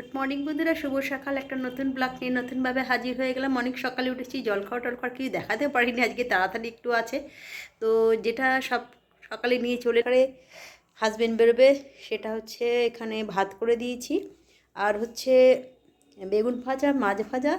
Good morning বন্ধুরা। শুভ সকাল। একটা নতুন ব্লগ নিয়ে নতুনভাবে হাজির হয়ে গেলাম। অনেক সকালে উঠেছি। জল খাওয়া টল খাওয়া কিছু দেখাতে পারিনি। আজকে তাড়াতাড়ি একটু আছে। তো যেটা সব সকালে নিয়ে চলে গেলে হাজবেন্ড বেরোবে, সেটা হচ্ছে এখানে ভাত করে দিয়েছি। আর হচ্ছে বেগুন ভাজা, মাছ ভাজা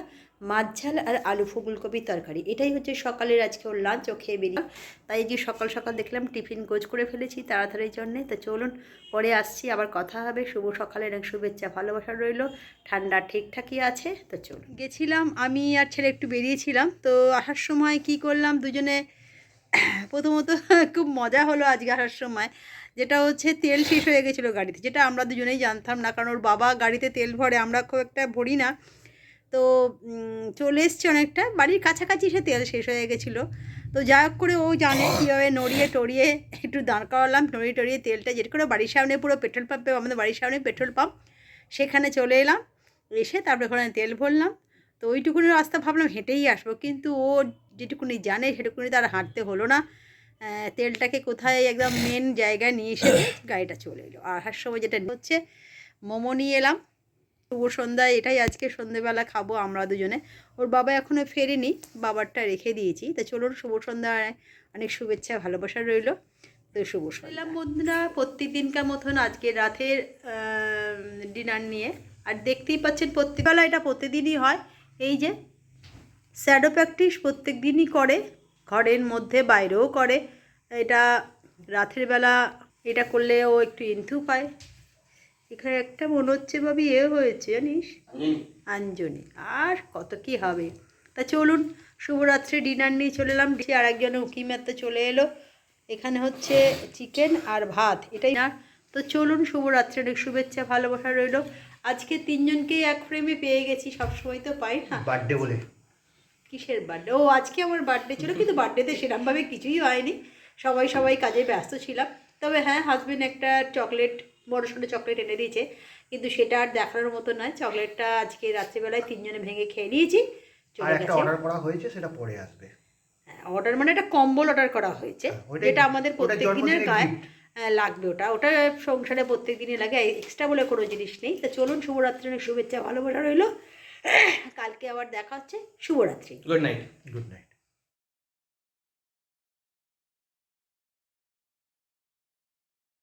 মাছ ঝাল আর আলু ফুলকপির তরকারি। এটাই হচ্ছে সকালের আজকে ওর লাঞ্চ ও খেয়ে বেরিয়ে তাই যে সকাল সকাল দেখলাম টিফিন গোজ করে ফেলেছি তাড়াতাড়ির জন্যে। তো চলুন, পরে আসছি, আবার কথা হবে। শুভ সকালের এক শুভেচ্ছা ভালোবাসা রইল। ঠান্ডা ঠিকঠাকই আছে, তো চলুন। গেছিলাম আমি আর ছেলে একটু বেরিয়েছিলাম। তো আসার সময় কি করলাম দুজনে? প্রথমত খুব মজা হলো আজকে আসার সময়। যেটা হচ্ছে তেল শেষ হয়ে গেছিল গাড়িতে। যেটা আমরা দুজনেই জানতাম না, কারণ ওর বাবা গাড়িতে তেল ভরে, আমরা খুব একটা ভরি না। তো চলে এসছে অনেকটা। বাড়ির কাছাকাছি সে তেল শেষ হয়ে গেছিল। তো যা হোক করে ও জানে কীভাবে নড়িয়ে টড়িয়ে একটু দাঁড় করালাম। নড়িয়ে টড়িয়ে তেলটা যেটা করে বাড়ির সামনে পুরো পেট্রোল পাম্পে, আমাদের বাড়ির সামনে পেট্রোল পাম্প। সেখানে চলে এলাম। এসে তারপরে ওখানে তেল ভরলাম। তো ওইটুকুনি রাস্তা ভাবলাম হেঁটেই আসব। কিন্তু ও যেটুকুনি জানে সেটুকুনি তার হাঁটতে হলো না। তেলটাকে কোথায় একদম মেন জায়গায় নিয়ে এসে গাড়িটা চলে এলো। আর আসার সময় যেটা হচ্ছে, মোমো নিয়ে এলাম। শুভ সন্ধ্যায়, এটাই আজকে সন্ধেবেলা খাব আমরা দুজনে। ওর বাবা এখনও ফেরেনি, বাবারটা রেখে দিয়েছি। তো চলুন শুভ সন্ধ্যায় অনেক শুভেচ্ছা, ভালোবাসা রইল। তো শুভ সন্ধ্যা। বন্ধুরা প্রত্যেক দিনকার মতন আজকে রাতের ডিনার নিয়ে। আর দেখতেই পাচ্ছেন প্রত্যেকবেলা এটা প্রতিদিনই হয়। এই যে স্যাডো প্র্যাকটিস প্রত্যেক দিনই করে, ঘরের মধ্যে বাইরেও করে। এটা রাতের বেলা এটা করলেও একটু ইন্থু পায় এখানে একটা মনে হচ্ছে ভাবি এ হয়েছে জানিস? আঞ্জনি। আর কত কি হবে? তা চলুন শুভরাত্রি ডিনার নিয়ে চলে এলাম। আর একজন উকি মারতে চলে এলো। এখানে হচ্ছে চিকেন আর ভাত এটাই না? তো চলুন শুভরাত্রি অনেক শুভেচ্ছা ভালোবাসা রইল। আজকে তিনজনকেই এক ফ্রেমে পেয়ে গেছি সবসময় তো পাই না। বার্থডে বলে। কিসের বার্থডে ও আজকে আমার বার্থডে ছিল কিন্তু বার্থডেতে সেরকমভাবে কিছুই হয়নি। সবাই সবাই কাজে ব্যস্ত ছিলাম। তবে হ্যাঁ হাজবেন্ড একটা চকলেট বড় সড়ো চকলেট এনে দিয়েছে। কিন্তু সেটা আর দেখানোর মতো নয়। চকলেটটা আজকে রাত্রিবেলায় তিনজনে ভেঙে খেয়ে নিয়েছি আর একটা অর্ডার করা হয়েছে সেটা পরে আসবে। অর্ডার মানে একটা কম্বল অর্ডার করা হয়েছে। হ্যাঁ, যেটা আমাদের ওটা প্রত্যেক দিনের গায়ে লাগবে ওটা। ওটা সংসারে প্রত্যেক দিনই লাগে এক্সট্রা বলে কোনো জিনিস নেই। তা চলুন শুভরাত্রি অনেক শুভেচ্ছা ভালোবাসা রইল। কালকে আবার দেখা হচ্ছে। শুভরাত্রি। Good night good night